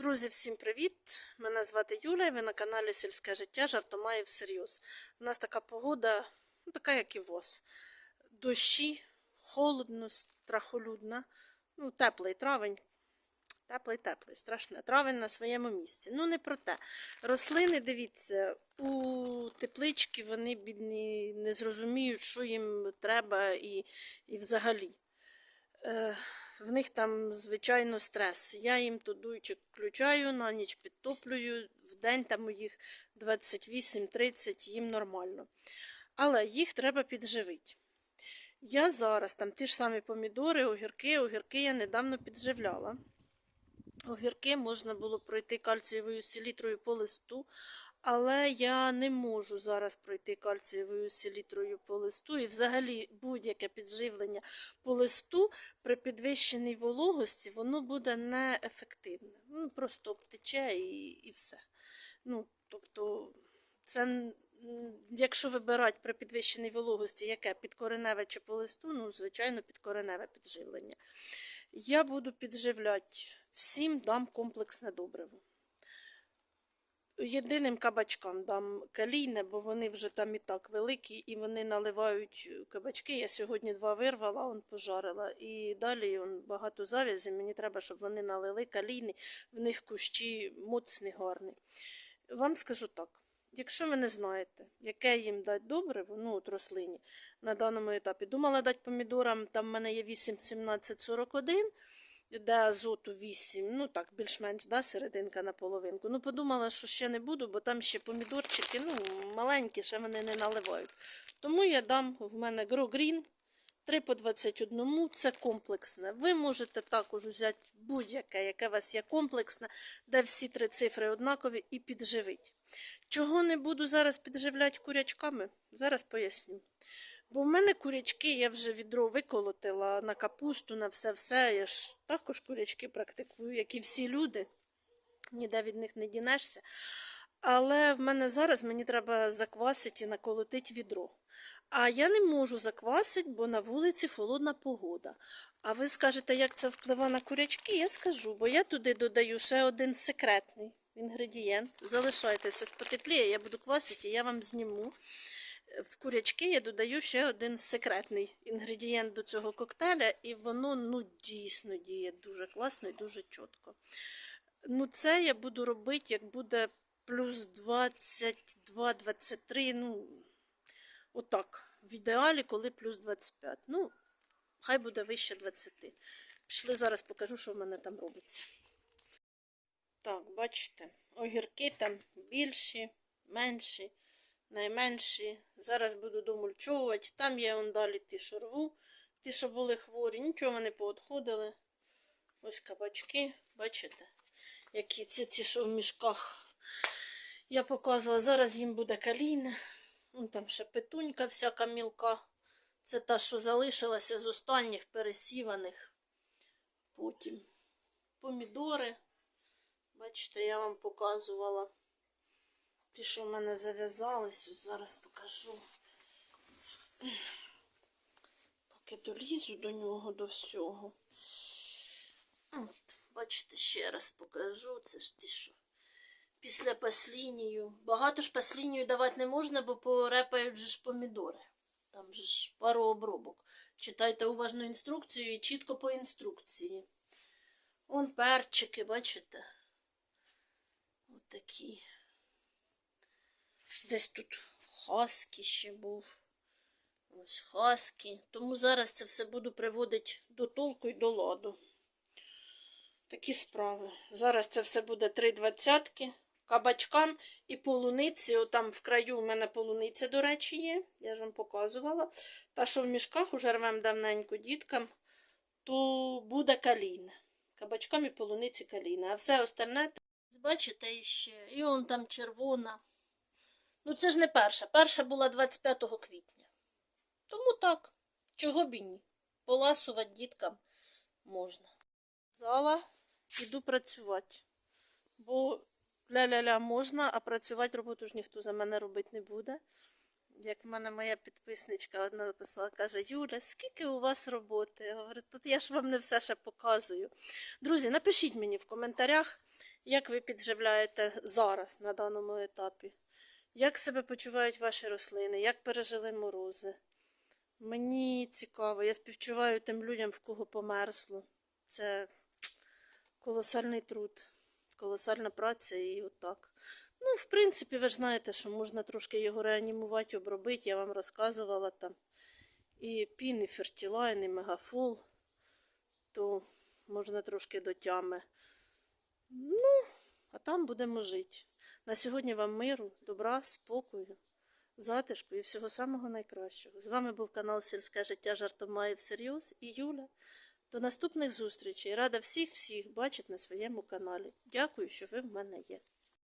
Друзі, всім привіт! Мене звати Юля, і ви на каналі Сільське життя жартома і всерйоз. У нас така погода, ну, така, як і вас. Дощі, холодно, страхолюдно. Ну, теплий травень. Теплий, теплий, страшне. Травень на своєму місці. Ну, не про те. Рослини, дивіться, у теплички вони бідні не зрозуміють, що їм треба і, і взагалі. Е, в них там, звичайно, стрес. Я їм тут дуйчик включаю, на ніч підтоплюю, в день там у їх 28-30, їм нормально. Але їх треба підживити. Я зараз там ті ж самі помідори, огірки, огірки я недавно підживляла. Огірки можна було пройти кальцієвою селітрою по листу, але я не можу зараз пройти кальцієвою селітрою по листу. І взагалі будь-яке підживлення по листу при підвищеній вологості воно буде неефективне. Ну, просто обтече і, і все. Ну, тобто, це якщо вибирати при підвищеній вологості, яке підкореневе чи по листу, ну, звичайно, підкореневе підживлення. Я буду підживляти всім дам комплексне добриво. Єдиним кабачкам дам калійне, бо вони вже там і так великі, і вони наливають кабачки. Я сьогодні два вирвала, он пожарила. І далі он багато зав'язів. Мені треба, щоб вони налили калійні, в них кущі моцні, гарні. Вам скажу так. Якщо ви не знаєте, яке їм дати добриво, ну от рослині на даному етапі, думала дати помідорам, там в мене є 8-17-41, де азоту 8, ну так, більш-менш, да, серединка на половинку. Ну, подумала, що ще не буду, бо там ще помідорчики, ну, маленькі, ще вони не наливають. Тому я дам в мене Grow Green 3 по 21, це комплексне. Ви можете також взяти будь-яке, яке у вас є комплексне, де всі три цифри однакові, і підживити. Чого не буду зараз підживляти курячками? Зараз поясню. Бо в мене курячки, я вже відро виколотила на капусту, на все-все. Я ж також курячки практикую, як і всі люди. Ніде від них не дінешся. Але в мене зараз мені треба заквасити і наколотити відро. А я не можу заквасити, бо на вулиці холодна погода. А ви скажете, як це впливає на курячки? Я скажу, бо я туди додаю ще один секретний інгредієнт. Залишайтеся ось потепліє, я буду квасити, я вам зніму. В курячки я додаю ще один секретний інгредієнт до цього коктейля, і воно ну, дійсно діє дуже класно і дуже чітко. Ну, це я буду робити, як буде плюс 22-23, ну, отак. В ідеалі, коли плюс 25. Ну, хай буде вище 20. Пішли зараз покажу, що в мене там робиться. Так, бачите, огірки там більші, менші, найменші. Зараз буду домульчовувати. Там є он далі ті, що рву, ті, що були хворі, нічого вони поотходили. Ось кабачки, бачите, які це ті, що в мішках. Я показувала, зараз їм буде калійне. Ну, там ще петунька всяка мілка. Це та, що залишилася з останніх пересіваних. Потім помідори. Бачите, я вам показувала. Ті, що в мене зав'язались, ось зараз покажу. Поки долізу до нього, до всього. Бачите, ще раз покажу. Це ж ті, що після паслінію. Багато ж паслінію давати не можна, бо порепають же ж помідори. Там же ж пару обробок. Читайте уважно інструкцію і чітко по інструкції. Вон перчики, бачите? Отакі. Десь тут хаски ще був. Ось хаски. Тому зараз це все буду приводити до толку і до ладу. Такі справи. Зараз це все буде три двадцятки. Кабачкам і полуниці. Отам в краю у мене полуниця, до речі, є. Я ж вам показувала. Та, що в мішках уже рвем давненько діткам, то буде калійне. Кабачкам і полуниці калійне. А все остальне, бачите, іще. І он там червона. Ну, це ж не перша. Перша була 25 квітня. Тому так, чого б і ні. Поласувати діткам можна. Зала, іду працювати. Бо ля-ля-ля можна, а працювати роботу ж ніхто за мене робити не буде. Як в мене моя підписничка одна написала, каже, Юля, скільки у вас роботи? Я говорю, тут я ж вам не все ще показую. Друзі, напишіть мені в коментарях, як ви підживляєте зараз на даному етапі. Як себе почувають ваші рослини, як пережили морози. Мені цікаво, я співчуваю тим людям, в кого померзло. Це колосальний труд, колосальна праця і отак. Ну, в принципі, ви ж знаєте, що можна трошки його реанімувати, обробити, я вам розказувала там. І пін, і фертілайн, і мегафол, то можна трошки до тями. Ну, а там будемо жити. На сьогодні вам миру, добра, спокою, затишку і всього самого найкращого. З вами був канал Сільське життя жартомає всерйоз і Юля. До наступних зустрічей. Рада всіх всіх бачити на своєму каналі. Дякую, що ви в мене є.